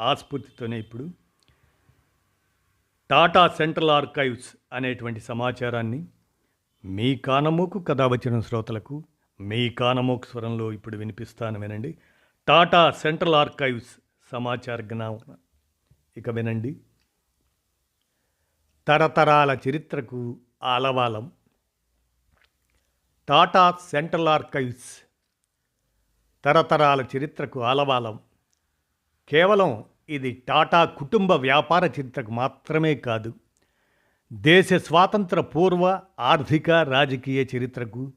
ఆస్ఫూర్తితోనే ఇప్పుడు Tata central archives అనేటువంటి సమాచారాన్ని మీ కానమోకు కథ వచ్చిన శ్రోతలకు మీ కానమోకు స్వరంలో ఇప్పుడు వినిపిస్తాను వినండి టాటా సెంట్రల్ ఆర్కైవ్స్ సమాచార జ్ఞాపన ఇక వినండి. తరతరాల చరిత్రకు ఆలవాలం. టాటా సెంట్రల్ ఆర్కైవ్స్ తరతరాల చరిత్రకు ఆలవాలం. కేవలం ఇది టాటా కుటుంబ వ్యాపార చరిత్రకు మాత్రమే కాదు దేశ స్వాతంత్ర పూర్వ ఆర్థిక రాజకీయ చరిత్రకు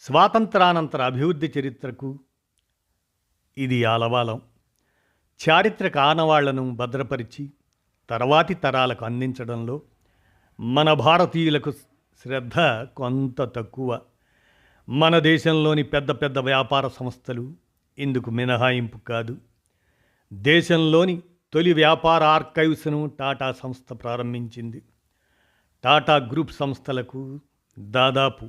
స్వాతంత్రానంతర అభివృద్ధి చరిత్రకు ఇది ఆలవాలం. చారిత్రక ఆనవాళ్ళను భద్రపరిచి తర్వాతి తరాలకు అందించడంలో మన భారతీయులకు శ్రద్ధ కొంత తక్కువ. మన దేశంలోని పెద్ద పెద్ద వ్యాపార సంస్థలు ఇందుకు మినహాయింపు కాదు. దేశంలోని తొలి వ్యాపార ఆర్కైవ్స్ను టాటా సంస్థ ప్రారంభించింది. టాటా గ్రూప్ సంస్థలకు దాదాపు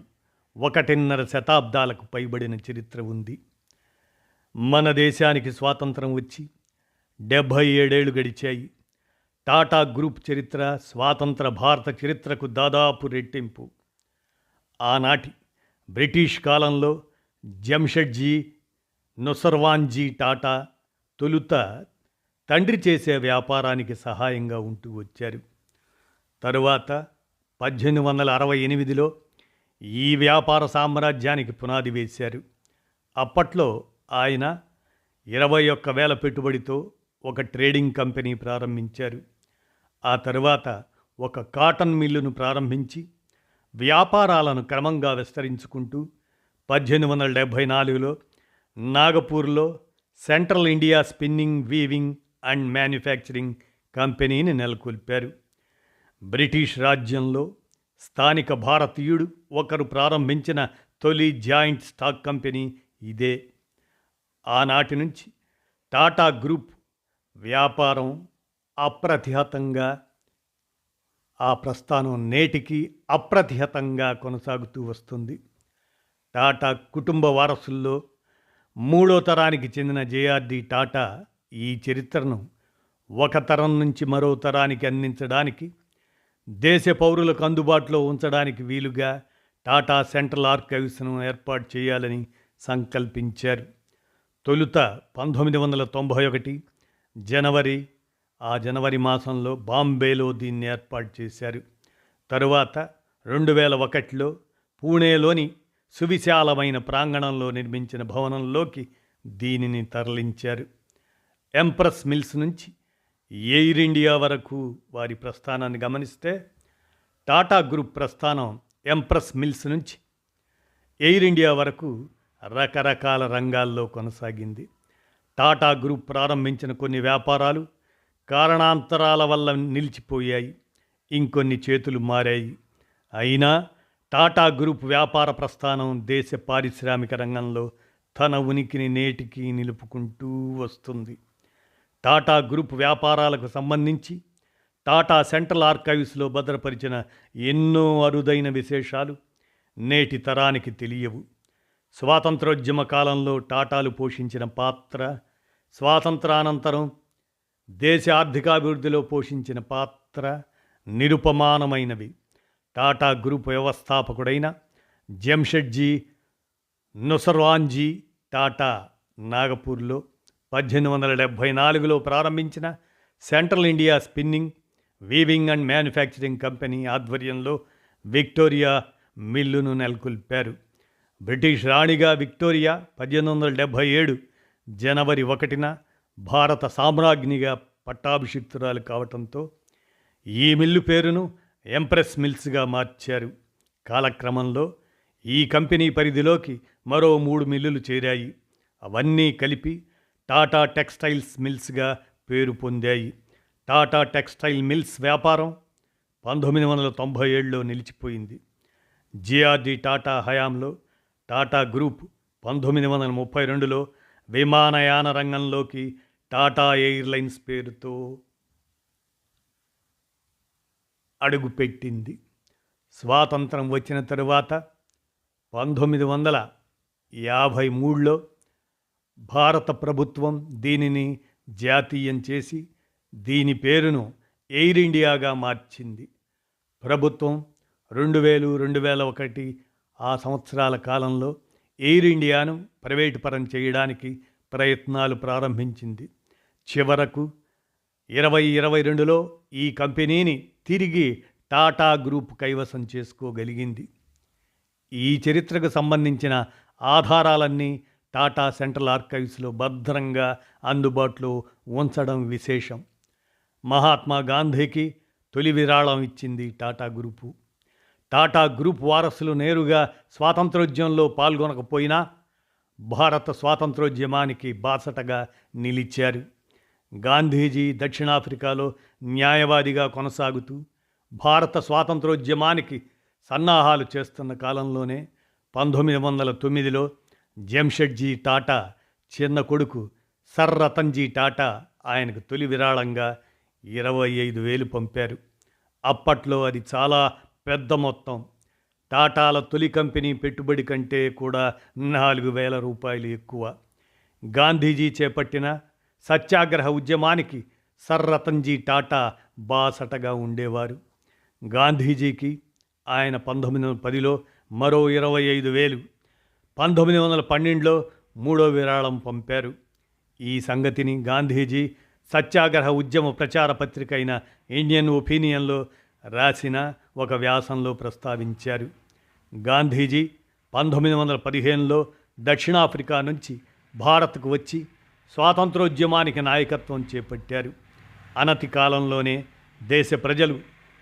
ఒకటిన్నర శతాబ్దాలకు పైబడిన చరిత్ర ఉంది. మన దేశానికి స్వాతంత్రం వచ్చి డెబ్భై ఏడేళ్ళు గడిచాయి. టాటా గ్రూప్ చరిత్ర స్వాతంత్ర భారత చరిత్రకు దాదాపు రెట్టింపు. ఆనాటి బ్రిటిష్ కాలంలో జంషెడ్జీ నుసర్వాన్జీ టాటా తొలుత తండ్రి చేసే వ్యాపారానికి సహాయంగా ఉంటూ వచ్చారు. తరువాత పద్దెనిమిది వందల అరవై ఎనిమిదిలో ఈ వ్యాపార సామ్రాజ్యానికి పునాది వేశారు. అప్పట్లో ఆయన ఇరవై ఒక్క వేల పెట్టుబడితో ఒక ట్రేడింగ్ కంపెనీ ప్రారంభించారు. ఆ తరువాత ఒక కాటన్ మిల్లును ప్రారంభించి వ్యాపారాలను క్రమంగా విస్తరించుకుంటూ పద్దెనిమిది వందల డెబ్భై నాలుగులో నాగపూర్లో central India spinning weaving and manufacturing కంపెనీని నెలకొల్పారు. బ్రిటిష్ రాజ్యంలో స్థానిక భారతీయుడు ఒకరు ప్రారంభించిన తొలి జాయింట్ స్టాక్ కంపెనీ ఇదే. ఆనాటి నుంచి టాటా గ్రూప్ వ్యాపారం అప్రతిహతంగా ఆ ప్రస్థానం నేటికి అప్రతిహతంగా కొనసాగుతూ వస్తుంది. టాటా కుటుంబ వారసుల్లో మూడో తరానికి చెందిన జేఆర్డి టాటా ఈ చరిత్రను ఒక తరం నుంచి మరో తరానికి అందించడానికి దేశ పౌరులకు అందుబాటులో ఉంచడానికి వీలుగా టాటా సెంట్రల్ ఆర్కైవ్స్ను ఏర్పాటు చేయాలని సంకల్పించారు. తొలుత పంతొమ్మిది వందల తొంభై ఒకటి జనవరి ఆ జనవరి మాసంలో బాంబేలో దీన్ని ఏర్పాటు చేశారు. తరువాత రెండు వేల ఒకటిలో పూణేలోని సువిశాలమైన ప్రాంగణంలో నిర్మించిన భవనంలోకి దీనిని తరలించారు. ఎంప్రెస్ మిల్స్ నుంచి ఎయిర్ ఇండియా వరకు వారి ప్రస్థానాన్ని గమనిస్తే టాటా గ్రూప్ ప్రస్థానం ఎంప్రెస్ మిల్స్ నుంచి ఎయిర్ ఇండియా వరకు రకరకాల రంగాల్లో కొనసాగింది. టాటా గ్రూప్ ప్రారంభించిన కొన్ని వ్యాపారాలు కారణాంతరాల వల్ల నిలిచిపోయాయి. ఇంకొన్ని చేతులు మారాయి. అయినా టాటా గ్రూప్ వ్యాపార ప్రస్థానం దేశ పారిశ్రామిక రంగంలో తన ఉనికిని నేటికి నిలుపుకుంటూ వస్తుంది. టాటా గ్రూప్ వ్యాపారాలకు సంబంధించి టాటా సెంట్రల్ ఆర్కైవ్స్లో భద్రపరిచిన ఎన్నో అరుదైన విశేషాలు నేటి తరానికి తెలియవు. స్వాతంత్రోద్యమ కాలంలో టాటాలు పోషించిన పాత్ర స్వాతంత్రానంతరం దేశ ఆర్థికాభివృద్ధిలో పోషించిన పాత్ర నిరుపమానమైనవి. టాటా గ్రూప్ వ్యవస్థాపకుడైన జంషెడ్జీ నుసర్వాన్జీ టాటా నాగపూర్లో పద్దెనిమిది వందల డెబ్భై నాలుగులో ప్రారంభించిన central India spinning weaving and manufacturing company ఆధ్వర్యంలో విక్టోరియా మిల్లును నెలకొల్పారు. బ్రిటిష్ రాణిగా విక్టోరియా పద్దెనిమిది వందల డెబ్భై ఏడు జనవరి ఒకటిన భారత సామ్రాజ్ఞిగా పట్టాభిషిక్తురాలు కావటంతో ఈ మిల్లు పేరును ఎంప్రెస్ మిల్స్గా మార్చారు. కాలక్రమంలో ఈ కంపెనీ పరిధిలోకి మరో మూడు మిల్లులు చేరాయి. అవన్నీ కలిపి టాటా టెక్స్టైల్స్ మిల్స్గా పేరు పొందాయి. టాటా టెక్స్టైల్ మిల్స్ వ్యాపారం పంతొమ్మిది వందల తొంభై ఏడులో నిలిచిపోయింది. జిఆర్డి టాటా హయాంలో టాటా గ్రూప్ పంతొమ్మిది వందల ముప్పై రెండులో విమానయాన రంగంలోకి టాటా ఎయిర్లైన్స్ పేరుతో అడుగుపెట్టింది. స్వాతంత్రం వచ్చిన తరువాత పంతొమ్మిది వందల యాభై మూడులో భారత ప్రభుత్వం దీనిని జాతీయం చేసి దీని పేరును ఎయిర్ ఇండియాగా మార్చింది. ప్రభుత్వం రెండు వేలు రెండు వేల ఒకటి ఆ సంవత్సరాల కాలంలో ఎయిర్ ఇండియాను ప్రైవేటు పరం చేయడానికి ప్రయత్నాలు ప్రారంభించింది. చివరకు ఇరవై ఇరవై రెండులో ఈ కంపెనీని తిరిగి టాటా గ్రూప్ కైవసం చేసుకోగలిగింది. ఈ చరిత్రకు సంబంధించిన ఆధారాలన్నీ టాటా సెంట్రల్ ఆర్కైవ్స్లో భద్రంగా అందుబాటులో ఉంచడం విశేషం. మహాత్మా గాంధీకి తొలి విరాళం ఇచ్చింది టాటా గ్రూపు. టాటా గ్రూప్ వారసులు నేరుగా స్వాతంత్రోద్యమంలో పాల్గొనకపోయినా భారత స్వాతంత్రోద్యమానికి బాసటగా నిలిచారు. గాంధీజీ దక్షిణాఫ్రికాలో న్యాయవాదిగా కొనసాగుతూ భారత స్వాతంత్రోద్యమానికి సన్నాహాలు చేస్తున్న కాలంలోనే పంతొమ్మిది వందల తొమ్మిదిలో జంషెడ్జీ టాటా చిన్న కొడుకు సర్ రతన్జీ టాటా ఆయనకు తొలి విరాళంగా ఇరవై ఐదు వేలు పంపారు. అప్పట్లో అది చాలా పెద్ద మొత్తం. టాటాల తొలి కంపెనీ పెట్టుబడి కంటే కూడా నాలుగు వేల రూపాయలు ఎక్కువ. గాంధీజీ చేపట్టిన సత్యాగ్రహ ఉద్యమానికి సర్ రతన్జీ టాటా బాసటగా ఉండేవారు. గాంధీజీకి ఆయన పంతొమ్మిది వందల పదిలో మరో ఇరవై ఐదు వేలు పంతొమ్మిది వందల పన్నెండులో మూడో విరాళం పంపారు. ఈ సంగతిని గాంధీజీ సత్యాగ్రహ ఉద్యమ ప్రచార పత్రిక అయిన ఇండియన్ ఒపీనియన్లో రాసిన ఒక వ్యాసంలో ప్రస్తావించారు. గాంధీజీ పంతొమ్మిది వందల పదిహేనులో దక్షిణాఫ్రికా నుంచి భారత్కు వచ్చి స్వాతంత్రోద్యమానికి నాయకత్వం చేపట్టారు. అనతి కాలంలోనే దేశ ప్రజలు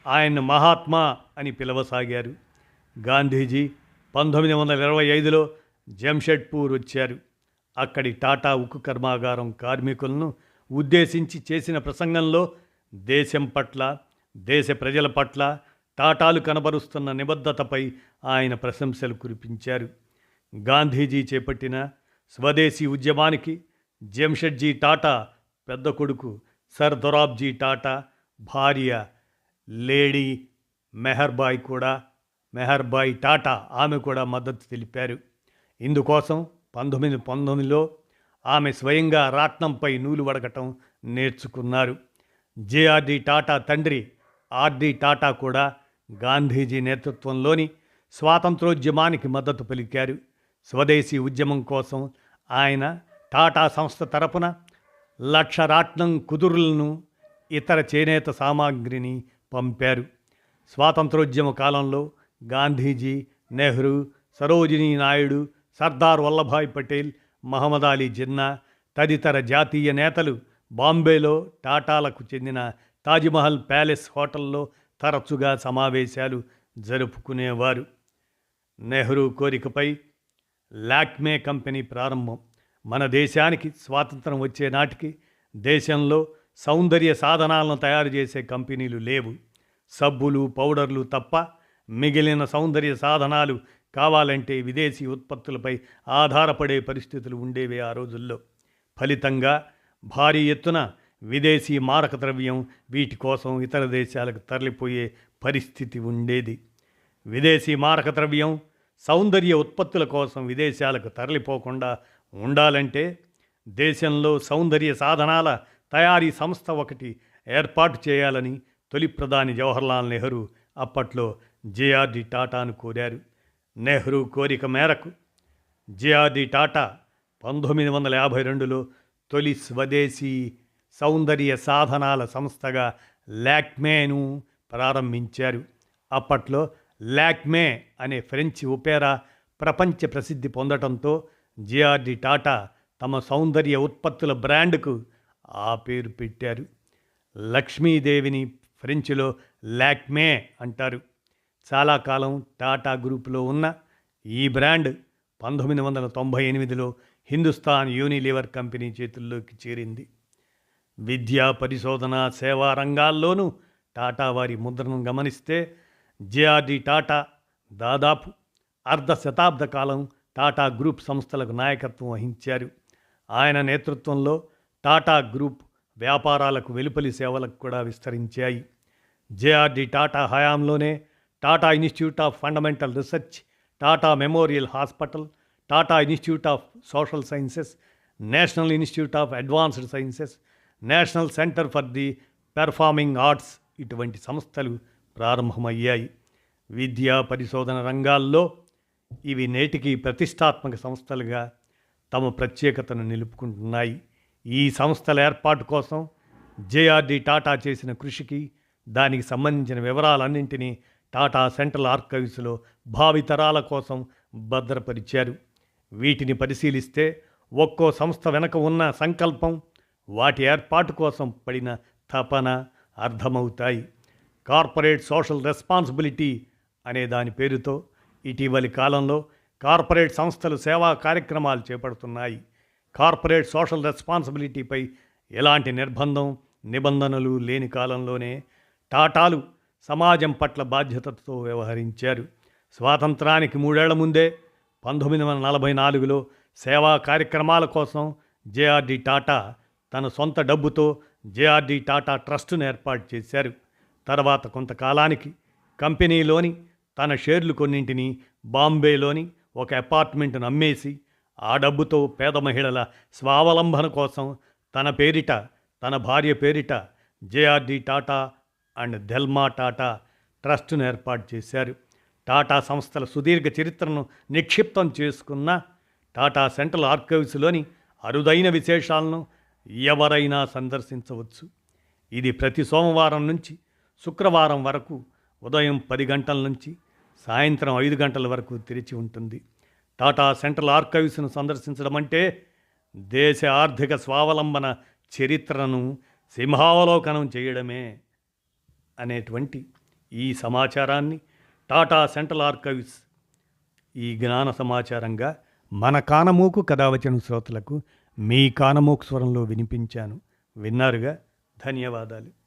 ఆయన్ను మహాత్మా అని పిలవసాగారు. గాంధీజీ పంతొమ్మిది వందల ఇరవై ఐదులో జంషెడ్పూర్ వచ్చారు. అక్కడి టాటా ఉక్కు కర్మాగారం కార్మికులను ఉద్దేశించి చేసిన ప్రసంగంలో దేశం పట్ల దేశ ప్రజల పట్ల టాటాలు కనబరుస్తున్న నిబద్ధతపై ఆయన ప్రశంసలు కురిపించారు. గాంధీజీ చేపట్టిన స్వదేశీ ఉద్యమానికి జంషెడ్జీ టాటా పెద్ద కొడుకు సర్ దొరాబ్జీ టాటా భార్య లేడీ మెహర్బాయ్ కూడా మెహర్బాయ్ టాటా ఆమె కూడా మద్దతు తెలిపారు. ఇందుకోసం పంతొమ్మిది పంతొమ్మిదిలో ఆమె స్వయంగా రాట్నంపై నూలు వడకటం నేర్చుకున్నారు. జేఆర్డి టాటా తండ్రి ఆర్డి టాటా కూడా గాంధీజీ నేతృత్వంలోని స్వాతంత్రోద్యమానికి మద్దతు పలికారు. స్వదేశీ ఉద్యమం కోసం ఆయన టాటా సంస్థ తరపున లక్ష రాట్నం కుదురులను ఇతర చేనేత సామాగ్రిని పంపారు. స్వాతంత్రోద్యమ కాలంలో గాంధీజీ నెహ్రూ సరోజినీ నాయుడు సర్దార్ వల్లభాయ్ పటేల్ మహమ్మద్ అలీ జిన్నా తదితర జాతీయ నేతలు బాంబేలో టాటాలకు చెందిన తాజ్మహల్ ప్యాలెస్ హోటల్లో తరచుగా సమావేశాలు జరుపుకునేవారు. నెహ్రూ కోరికపై లాక్మే కంపెనీ ప్రారంభం. మన దేశానికి స్వాతంత్రం వచ్చే నాటికి దేశంలో సౌందర్య సాధనాలను తయారు చేసే కంపెనీలు లేవు. సబ్బులు పౌడర్లు తప్ప మిగిలిన సౌందర్య సాధనాలు కావాలంటే విదేశీ ఉత్పత్తులపై ఆధారపడే పరిస్థితులు ఉండేవి ఆ రోజుల్లో. ఫలితంగా భారీ ఎత్తున విదేశీ మారక ద్రవ్యం వీటి కోసం ఇతర దేశాలకు తరలిపోయే పరిస్థితి ఉండేది. విదేశీ మారక ద్రవ్యం సౌందర్య ఉత్పత్తుల కోసం విదేశాలకు తరలిపోకుండా ఉండాలంటే దేశంలో సౌందర్య సాధనాల తయారీ సంస్థ ఒకటి ఏర్పాటు చేయాలని తొలి ప్రధాని జవహర్లాల్ నెహ్రూ అప్పట్లో జేఆర్డి టాటాను కోరారు. నెహ్రూ కోరిక మేరకు జేఆర్డి టాటా పంతొమ్మిది వందల యాభై రెండులో తొలి స్వదేశీ సౌందర్య సాధనాల సంస్థగా లాక్మేను ప్రారంభించారు. అప్పట్లో లాక్మే అనే ఫ్రెంచ్ ఒపేరా ప్రపంచ ప్రసిద్ధి పొందటంతో జేఆర్డి టాటా తమ సౌందర్య ఉత్పత్తుల బ్రాండ్కు ఆ పేరు పెట్టారు. లక్ష్మీదేవిని ఫ్రెంచ్లో లాక్మే అంటారు. చాలా కాలం టాటా గ్రూపులో ఉన్న ఈ బ్రాండ్ పంతొమ్మిది వందల తొంభై ఎనిమిదిలో హిందుస్థాన్ యూనిలివర్ కంపెనీ చేతుల్లోకి చేరింది. విద్యా పరిశోధన సేవా రంగాల్లోనూ టాటా వారి ముద్రను గమనిస్తే జేఆర్డి టాటా దాదాపు అర్ధ శతాబ్ద కాలం టాటా గ్రూప్ సంస్థలకు నాయకత్వం వహించారు. ఆయన నేతృత్వంలో టాటా గ్రూప్ వ్యాపారాలకు వెలుపలి సేవలకు కూడా విస్తరించాయి. జేఆర్డి టాటా హయాంలోనే Tata institute of fundamental research Tata memorial hospital Tata institute of social sciences national institute of advanced sciences national centre for the performing arts ఇటువంటి సంస్థలు ప్రారంభమయ్యాయి. విద్యా పరిశోధన రంగాల్లో ఇవి నేటికి ప్రతిష్టాత్మక సంస్థలుగా తమ ప్రత్యేకతను నిలుపుకుంటున్నాయి. ఈ సంస్థల ఏర్పాటు కోసం జేఆర్డి టాటా చేసిన కృషికి దానికి సంబంధించిన వివరాలన్నింటినీ టాటా సెంట్రల్ ఆర్కైవ్స్లో భావితరాల కోసం భద్రపరిచారు. వీటిని పరిశీలిస్తే ఒక్కో సంస్థ వెనక ఉన్న సంకల్పం వాటి ఏర్పాటు కోసం పడిన తపన అర్థమవుతాయి. కార్పొరేట్ సోషల్ రెస్పాన్సిబిలిటీ అనే దాని పేరుతో ఇటీవలి కాలంలో కార్పొరేట్ సంస్థలు సేవా కార్యక్రమాలు చేపడుతున్నాయి. కార్పొరేట్ సోషల్ రెస్పాన్సిబిలిటీపై ఎలాంటి నిర్బంధం నిబంధనలు లేని కాలంలోనే టాటాలు సమాజం పట్ల బాధ్యతతో వ్యవహరించారు. స్వాతంత్రానికి మూడేళ్ళ ముందే పంతొమ్మిది వందల నలభై నాలుగులో సేవా కార్యక్రమాల కోసం జేఆర్డి టాటా తన సొంత డబ్బుతో జేఆర్డి టాటా ట్రస్టును ఏర్పాటు చేశారు. తర్వాత కొంతకాలానికి కంపెనీలోని తన షేర్లు కొన్నింటిని బాంబేలోని ఒక అపార్ట్మెంట్ను అమ్మేసి ఆ డబ్బుతో పేద మహిళల స్వావలంబన కోసం తన పేరిట తన భార్య పేరిట JRD Tata and Thelma Tata ట్రస్టును ఏర్పాటు చేశారు. టాటా సంస్థల సుదీర్ఘ చరిత్రను నిక్షిప్తం చేసుకున్న టాటా సెంట్రల్ ఆర్కైవ్స్లోని అరుదైన విశేషాలను ఎవరైనా సందర్శించవచ్చు. ఇది ప్రతి సోమవారం నుంచి శుక్రవారం వరకు ఉదయం పది గంటల నుంచి సాయంత్రం ఐదు గంటల వరకు తెరిచి ఉంటుంది. టాటా సెంట్రల్ ఆర్కైవ్స్ను సందర్శించడం అంటే దేశ ఆర్థిక స్వావలంబన చరిత్రను సింహావలోకనం చేయడమే అనేటువంటి ఈ సమాచారాన్ని టాటా సెంట్రల్ ఆర్కైవ్స్ ఈ జ్ఞాన సమాచారంగా మన కానమోకు కథావచన శ్రోతలకు మీ కానమోకు స్వరంలో వినిపించాను. విన్నారుగా? ధన్యవాదాలు.